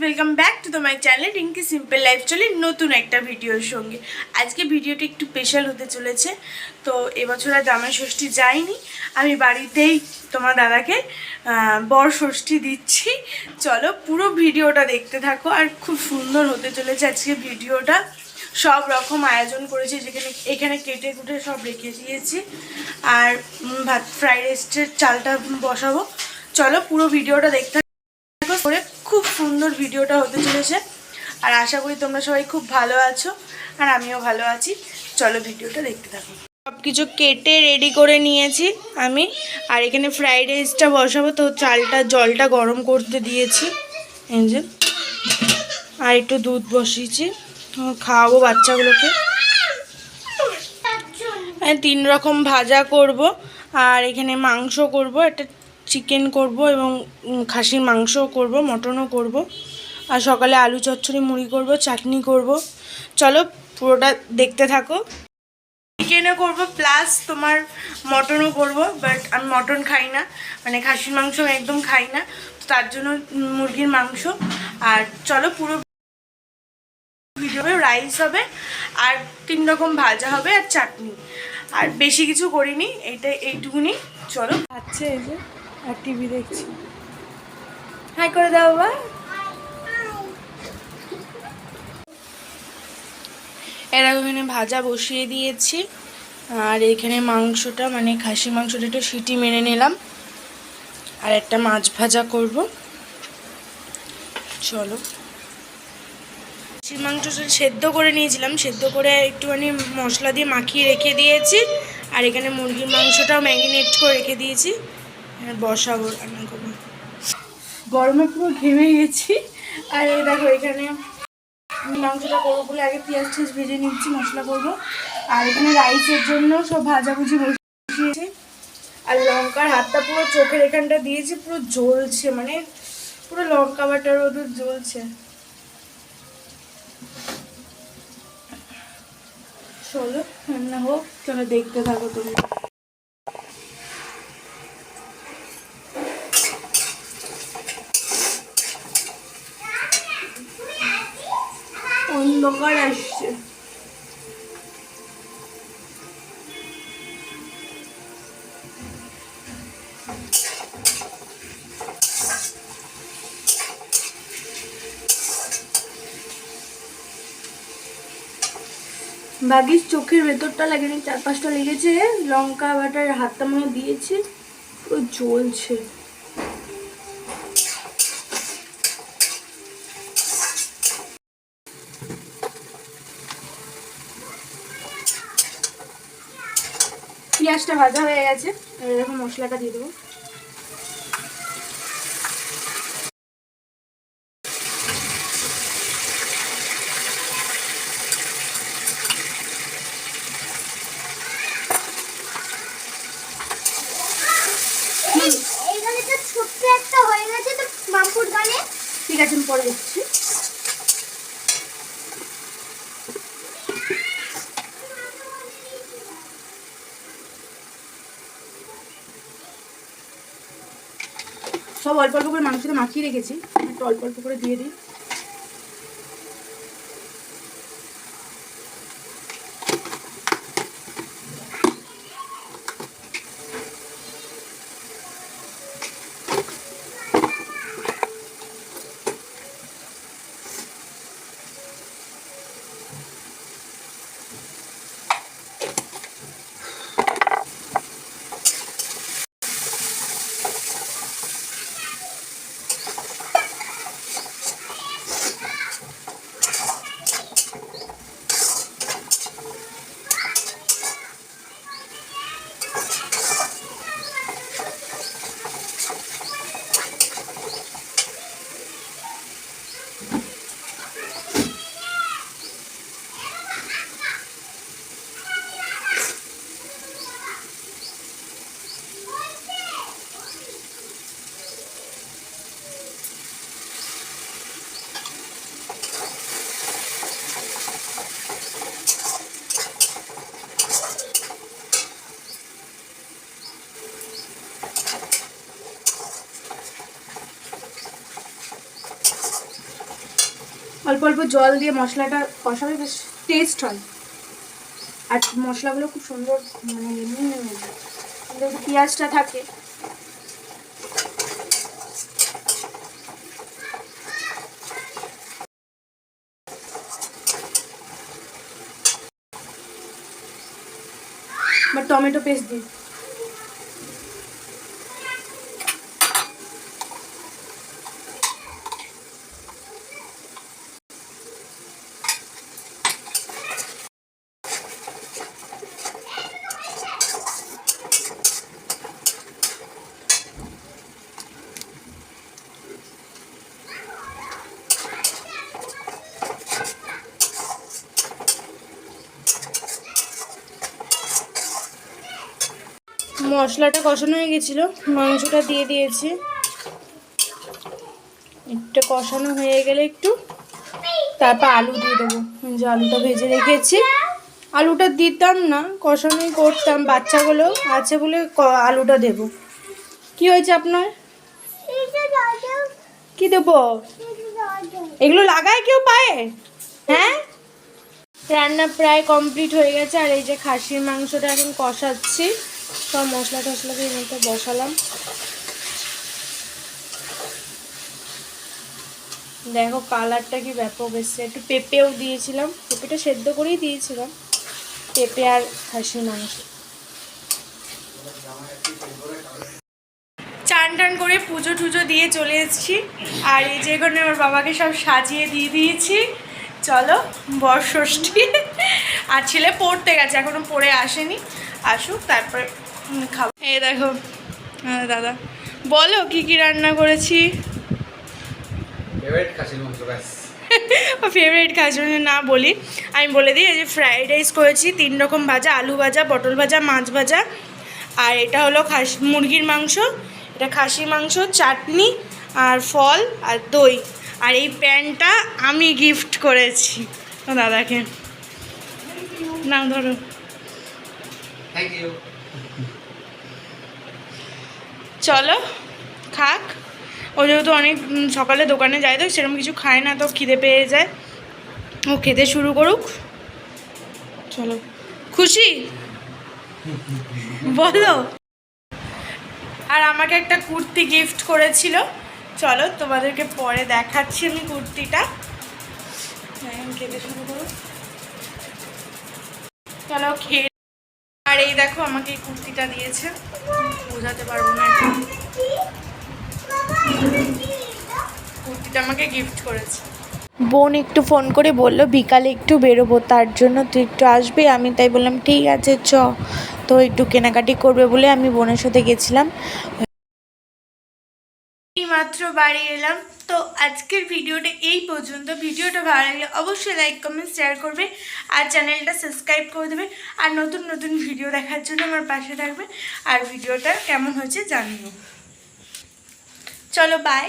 Welcome back to the my channel Rinki simple life চলে নতুন একটা ভিডিওর সঙ্গে। আজকে ভিডিওটা একটু স্পেশাল হতে চলেছে, তো এবছর আর জামাই ষষ্ঠী যাইনি আমি বাড়িতেই তোমার দাদাকে বর ষষ্ঠী দিচ্ছি। চলো পুরো ভিডিওটা দেখতে থাকো, আর খুব সুন্দর হতে চলেছে আজকে ভিডিওটা সব রকম আয়োজন করেছি, যেখানে, এখানে কেটে কুটে সব রেখে দিয়েছি। আর ভাত ফ্রাইড রাইসের চালটা বসাবো। চলো পুরো ভিডিওটা দেখতে করে খুব সুন্দর ভিডিওটা হতে চলেছে। আর আশা করি তোমরা সবাই খুব ভালো আছো আর আমিও ভালো আছি। চলো ভিডিওটা দেখতে থাকো। সব কিছু কেটে রেডি করে নিয়েছি আমি। আর এখানে ফ্রাইড রাইসটা বসাবো তো চালটা জলটা গরম করতে দিয়েছি। এই যে। আর একটু দুধ বসিয়েছি। খাওয়াবো বাচ্চাগুলোকে। হ্যাঁ তিন রকম ভাজা করব। আর এখানে মাংস করব। একটা চিকেন করব এবং খাসির মাংসও করব, মটনও করব। আর সকালে আলু চচ্চড়ি, মুড়ি করব, চাটনি করব। চলো পুরোটা দেখতে থাকো। চিকেনও করব প্লাস তোমার মটনও করব বাট আমি মটন খাই না। মানে খাসির মাংস একদম খাই না। তো তার জন্য মুরগির মাংস। আর চলো পুরো ভিডিও রাইস হবে, আর তিন রকম ভাজা হবে আর চাটনি। আর বেশি কিছু করিনি এইটা এইটুকুনি। চলো। আচ্ছা এই যে। আর টিভি দেখছি। হাই করে দাও বাবা এরা ওখানে ভাজা বসিয়ে দিয়েছি, আর এখানে মাংসটা মানে খাসি মাংসটা একটু সিটি মেরে নিলাম, আর একটা মাছ ভাজা করব। চলো। খাসির মাংসটা সেদ্ধ করে নিয়েছিলাম, সেদ্ধ করে একটুখানি মশলা দিয়ে মাখিয়ে রেখে দিয়েছি, আর এখানে মুরগির মাংসটাও ম্যাগিনেট করে রেখে দিয়েছি। বসাবো রান্না করব গরমে পুরো ঘেমে গেছি। আর দেখো এখানে মাংসটা করব বলে আগে পেঁয়াজ টিয়াজ ভেজে নিচ্ছি, মশলা করব। আর এখানে রাইসের জন্য সব ভাজাভুজি বসিয়েছি। আর লঙ্কার হাতটা পুরো চোখের এখানটা দিয়েছি, পুরো জ্বলছে মানে পুরো লঙ্কা বাটার ওদের জ্বলছে। চলো, রান্না হোক, চলো দেখতে থাকো তুমি। অন্ধকার আসছে। বাগির চোখের ভেতরটা লাগেনি চার পাঁচটা লেগেছে, লঙ্কা বাটার হাতটা মনে দিয়েছে, পুরো জ্বলছে। পেঁয়াজটা ভাজা হয়ে গেছে এরকম মশলাটা দিয়ে দেবো। হয়ে ঠিক আছে আমি পরে দেখছি। সব অল্প অল্প করে মাংসটা মাখিয়ে রেখেছি। একটু অল্প অল্প করে দিয়ে দিই। অল্প অল্প জল দিয়ে মশলাটা কষালে বেশ টেস্ট হয়। আর মশলাগুলো খুব সুন্দর মানে এমনি পেঁয়াজটা থাকে। বা টমেটো পেস্ট দিই মশলাটা কষানো হয়ে গেছিল। মাংসটা দিয়ে দিয়েছি। একটু কষানো হয়ে গেলে একটু তারপর আলু দিয়ে দেবো। যে আলুটা ভেজে রেখেছি। আলুটা দিতাম না, কষানোই করতাম। বাচ্চাগুলো আছে বলে আলুটা দেব। কি হয়েছে আপনার? কি দেবো? এগুলো লাগায় কেউ পায়ে? হ্যাঁ? রান্না প্রায় কমপ্লিট হয়ে গেছে। আর এই যে খাসির মাংসটা এখন কষাচ্ছি। সব মশলা টশলা দিয়ে মতো বসালাম। দেখো কালারটা কি ব্যাপক এসছে। একটু পেঁপেও দিয়েছিলাম, পেঁপেটা সেদ্ধ করেই দিয়েছিলাম। পেঁপে আর খাসির মাংস। চান টান করে পুজো টুজো দিয়ে চলে এসেছি। আর এই যে এখানে ওর বাবাকে সব সাজিয়ে দিয়ে দিয়েছি। চলো বরষষ্ঠী। আর ছেলে পড়তে গেছে, এখনও পড়ে আসেনি। আসুক তারপরে খাব। এই দেখো হ্যাঁ দাদা বলো কি কি রান্না করেছি? ফেভারিট খাবার না বলি। আমি বলে দিই এই যে ফ্রাইড রাইস করেছি তিন রকম ভাজা আলু ভাজা পটল ভাজা মাছ ভাজা। আর এটা হলো খাসি মুরগির মাংস। এটা খাসির মাংস চাটনি আর ফল আর দই। আর এই প্যান্টটা আমি গিফট করেছি। দাদাকে। না ধরো। থ্যাংক ইউ চলো, খাক। ও যেহেতু অনেক সকালে দোকানে যায় তো, সেরকম কিছু খায় না তো খিদে পেয়ে যায়। ও খেতে শুরু করুক। চলো। খুশি? বলো। আর আমাকে একটা কুর্তি গিফট করেছিল। চলো, তোমাদেরকে পরে দেখাচ্ছি আমি কুর্তিটা। খেতে শুরু করুক। চলো, খেয়ে আর এই দেখো আমাকে এই কুর্তিটা দিয়েছে। বোঝাতে পারব না কুর্তিটা আমাকে গিফট করেছে। বোন একটু ফোন করে বলল, বিকালে একটু বেরোবো, তার জন্য তুই একটু আসবি? আমি তাই বললাম, ঠিক আছে, চ। তো একটু কেনাকাটি করবে বলে আমি বোনের সাথে গেছিলাম। মাত্র বাড়ি এলাম। তো আজকের ভিডিওটা এই পর্যন্ত। ভিডিওটা ভালো লাগলে অবশ্যই লাইক কমেন্ট শেয়ার করবে আর চ্যানেলটা সাবস্ক্রাইব করে দেবে। আর নতুন নতুন ভিডিও দেখার জন্য আমার পাশে থাকবে। আর ভিডিওটা কেমন হয়েছে জানিও। চলো বাই